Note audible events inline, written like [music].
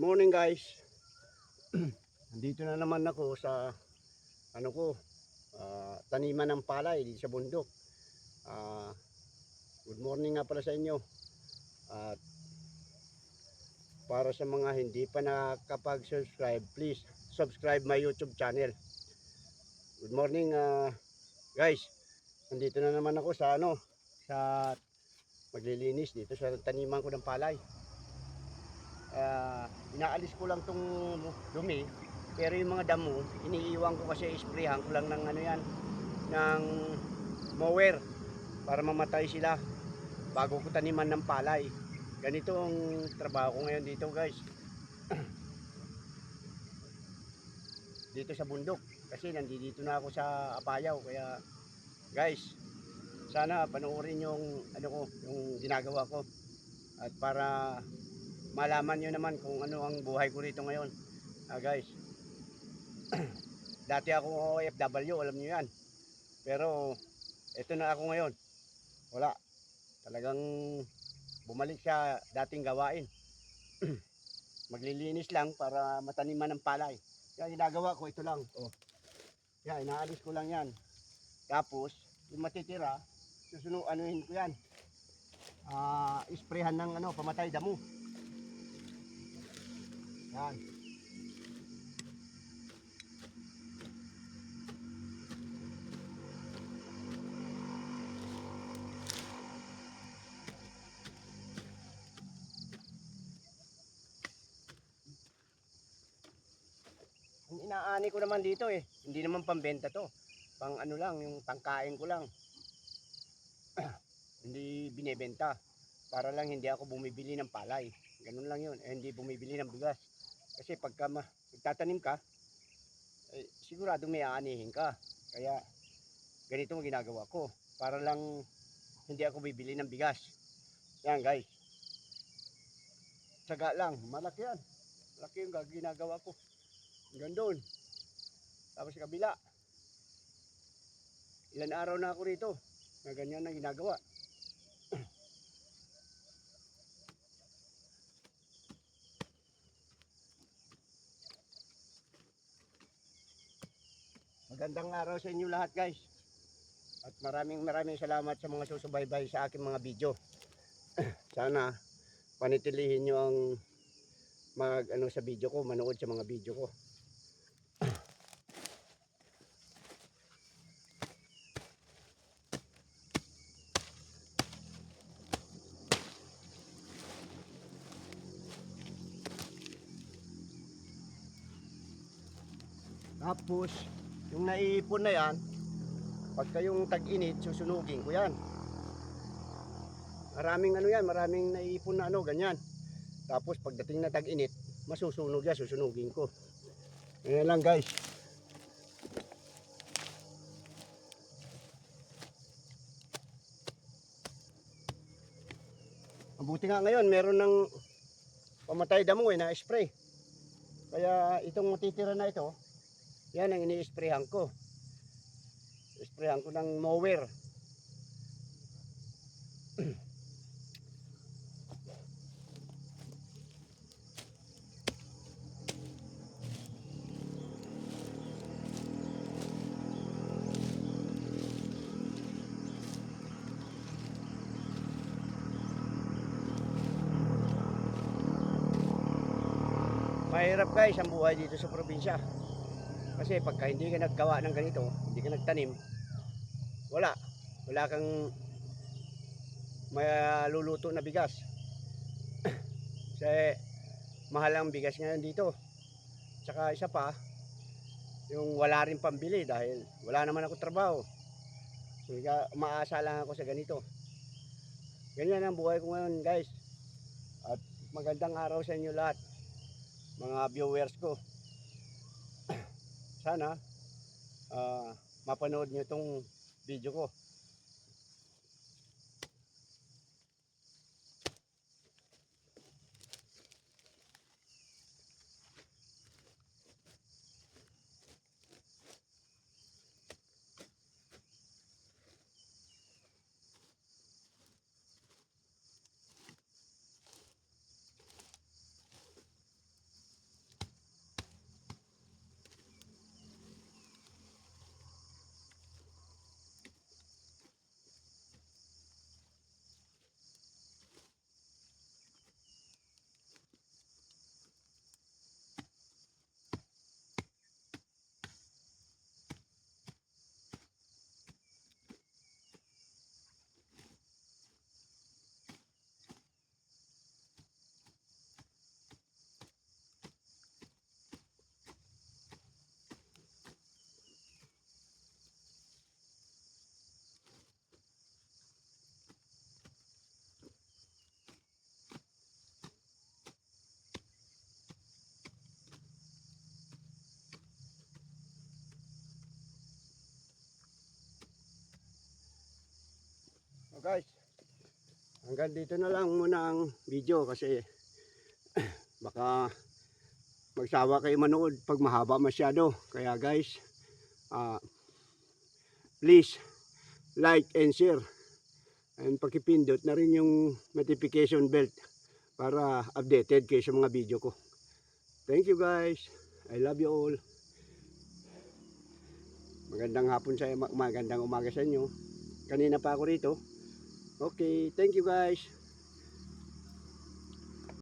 Morning guys. [clears throat] Nandito na naman ako sa ano ko, ah, taniman ng palay dito sa bundok. Ah, good morning nga pala sa inyo. At para sa mga hindi pa nakakapag-subscribe, please subscribe my YouTube channel. Good morning ah, guys. Nandito na naman ako sa ano, sa maglilinis dito sa taniman ko ng palay. Ah, inaalis ko lang tong dumi. Pero yung mga damo iniiwan ko kasi isprayhan ko lang ng ano yan ng mower para mamatay sila bago ko taniman ng palay. Ganito ang trabaho ko ngayon dito guys. [clears throat] Dito sa bundok kasi nandito na ako sa Apayaw kaya guys sana panoorin yung ano ko yung ginagawa ko. At para malaman nyo naman kung ano ang buhay ko rito ngayon. Ah, guys, [clears throat] dati ako OFW, alam nyo yan. Pero, ito na ako ngayon. Wala. Talagang bumalik sa dating gawain. [clears throat] Maglilinis lang para mataniman ng palay. Kaya ginagawa ko ito lang. Oh. Yan, inaalis ko lang yan. Tapos, yung matitira, susunod, anuhin ko yan. Ah, isprehan ng ano, pamatay damo. Yan. Ang inaani ko naman dito eh, hindi naman pambenta to. Pang ano lang, yung pangkain ko lang. [clears throat] hindi binebenta. Para lang hindi ako bumibili ng palay. Ganun lang yun. Eh, hindi bumibili ng bigas. Kasi pagka ma- magtatanim ka, eh, sigurado may aanihin ka. Kaya ganito ang ginagawa ko. Para lang hindi ako bibili ng bigas. Yan guys. Tsaga lang. Malaki yan. Malaki yung ginagawa ko. Hanggang doon. Tapos kabila. Ilan araw na ako rito. Na ganyan ang ginagawa. Magandang araw sa inyo lahat guys. At maraming maraming salamat sa mga susubaybay sa aking mga video. [clears throat] Sana panitilihin nyo ang mag ano sa video ko, manood sa mga video ko. [clears throat] Tapos, yung naiipon na yan, pagka yung tag-init, susunugin ko yan. Maraming ano yan, maraming naiipon na ano, ganyan. Tapos pagdating na tag-init, masusunog yan, susunugin ko. Ganyan lang guys. Mabuti nga ngayon, meron ng pamatay damo eh, na spray. Kaya itong matitira na ito, yan ang ini-sprayhan ko. Sprayhan ko ng mower. Mahirap guys ang buhay dito sa probinsya. Kasi pagka hindi ka naggawa ng ganito, hindi ka nagtanim, wala. Wala kang maluluto na bigas. [coughs] Kasi mahal ang bigas ngayon dito. Tsaka isa pa, yung wala rin pambili dahil wala naman ako trabaho. Kaya umaasa lang ako sa ganito. Ganyan ang buhay ko ngayon guys. At magandang araw sa inyo lahat. Mga viewers ko sana ah, mapanood nyo itong video ko. Hanggang dito na lang muna ang video kasi [coughs] baka magsawa kayo manood pag mahaba masyado. Kaya guys, ah, please like and share. And pakipindot na rin yung notification bell para updated kayo sa mga video ko. Thank you guys. I love you all. Magandang hapon sa magandang umaga sa inyo. Kanina pa ako rito. Okay, thank you guys.